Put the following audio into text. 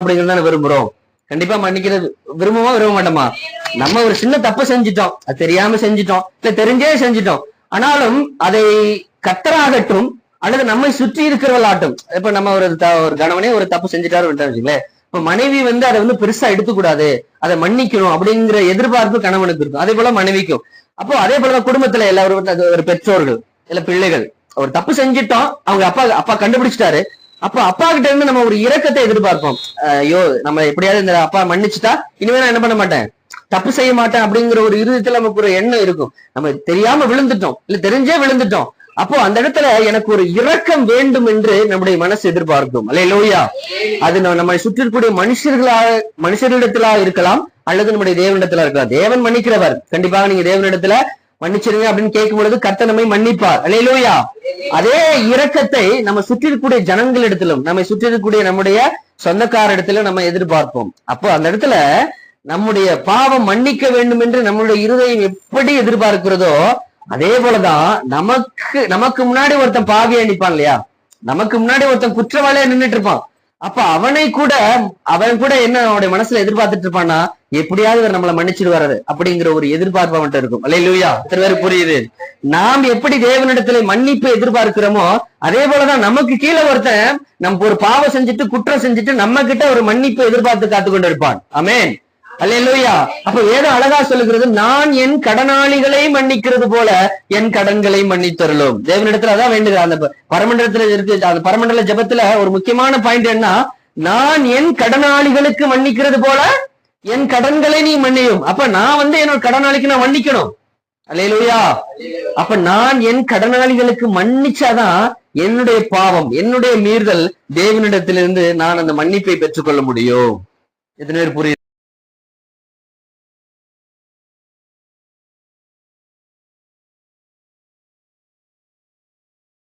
அப்படிங்கிறது தானே விரும்புறோம். கண்டிப்பா மன்னிக்கிறது விரும்பமா விரும்ப மாட்டோமா? நம்ம ஒரு சின்ன தப்பு செஞ்சிட்டோம். அது தெரியாம செஞ்சிட்டோம். இல்ல தெரிஞ்சே செஞ்சிட்டோம். ஆனாலும் அதை கத்தராகட்டும் அல்லது நம்மை சுற்றி இருக்கிறவளாட்டும் இப்ப நம்ம ஒரு ஒரு கணவனே ஒரு தப்பு செஞ்சுட்டாரு வச்சுங்களேன் இப்ப மனைவி வந்து அதை வந்து பெருசா எடுத்துக்கூடாது. அதை மன்னிக்கணும் அப்படிங்கிற எதிர்பார்ப்பு கணவனுக்கு இருக்கும். அதே போல மனைவிக்கும். அப்போ அதே போல குடும்பத்துல எல்லாரும் ஒரு பெற்றோர்கள் இல்ல பிள்ளைகள். ஒரு தப்பு செஞ்சிட்டோம் அவங்க அப்பா அப்பா கண்டுபிடிச்சிட்டாரு. அப்போ அப்பா கிட்ட இருந்து நம்ம ஒரு இரக்கத்தை எதிர்பார்ப்போம். அஹ் ஐயோ நம்ம எப்படியாவது இந்த அப்பா மன்னிச்சுட்டா இனிமே நான் என்ன பண்ண மாட்டேன்? தப்பு செய்ய மாட்டேன் அப்படிங்கிற ஒரு இறுதியத்துல நமக்கு ஒரு எண்ணம் இருக்கும். நம்ம தெரியாம விழுந்துட்டோம். இல்ல தெரிஞ்சே விழுந்துட்டோம். அப்போ அந்த இடத்துல எனக்கு ஒரு இரக்கம் வேண்டும் என்று நம்முடைய மனசு எதிர்பார்க்கும். அல்ல லோயா அது நம்ம- நம்மை சுற்றி இருக்கக்கூடிய மனுஷர்களா மனுஷர்களிடத்திலா இருக்கலாம் அல்லது நம்முடைய தேவனிடத்துல இருக்கலாம். தேவன் மன்னிக்கிறவர். கண்டிப்பாக நீங்க தேவனிடத்துல மன்னிச்சிருங்க அப்படின்னு கேட்கும் பொழுது கர்த்தனமை மன்னிப்பார் மன்னிப்பார். லோயா அதே இரக்கத்தை நம்ம சுற்றி இருக்கக்கூடிய ஜனங்களிடத்திலும் நம்மை சுற்றி இருக்கக்கூடிய நம்முடைய சொந்தக்கார இடத்துல நம்ம எதிர்பார்ப்போம். அப்போ அந்த இடத்துல நம்முடைய பாவம் மன்னிக்க வேண்டும் என்று நம்மளுடைய இருதயம் எப்படி எதிர்பார்க்கிறதோ அதே போலதான் நமக்கு நமக்கு முன்னாடி ஒருத்தன் பாவியா நிப்பான் இல்லையா? நமக்கு முன்னாடி ஒருத்தன் குற்றவாளியா நின்னுட்டு இருப்பான். அப்ப அவனை கூட அவன் கூட என்ன அவனுடைய மனசுல எதிர்பார்த்துட்டு இருப்பான்னா எப்படியாவது இவர் நம்மளை மன்னிச்சிடுவாரு அப்படிங்கிற ஒரு எதிர்பார்ப்பு அவன்கிட்ட இருக்கும். அல்ல லூயா எத்தனை பேர் புரியுது? நாம் எப்படி தேவனிடத்துல மன்னிப்பு எதிர்பார்க்கிறோமோ அதே போலதான் நமக்கு கீழே ஒருத்தன் நம்ம ஒரு பாவம் செஞ்சுட்டு குற்றம் செஞ்சுட்டு நம்ம கிட்ட ஒரு மன்னிப்பு எதிர்பார்த்து காத்து கொண்டு இருப்பான் அல்ல லுயா அப்ப ஏதோ அழகா சொல்லுகிறது நான் என் கடனாளிகளை மன்னிக்கிறது போல என் கடன்களை மன்னித்தருளும். தேவனிடத்துல அதான் வேண்டுது. அந்த பரமண்டலத்துல இருக்கு அந்த பரமண்டல ஜெபத்துல ஒரு முக்கியமான பாயிண்ட் என்ன நான் என் கடனாளிகளுக்கு மன்னிக்கிறது போல என் கடன்களை நீ மன்னியும். அப்ப நான் வந்து என்னோட கடனாளிக்கு நான் மன்னிக்கணும். அல்லையா அப்ப நான் என் கடனாளிகளுக்கு மன்னிச்சாதான் என்னுடைய பாவம் என்னுடைய மீறுதல் தேவனிடத்திலிருந்து நான் அந்த மன்னிப்பை பெற்றுக்கொள்ள முடியும். எத்தனை பேர் புரியுது?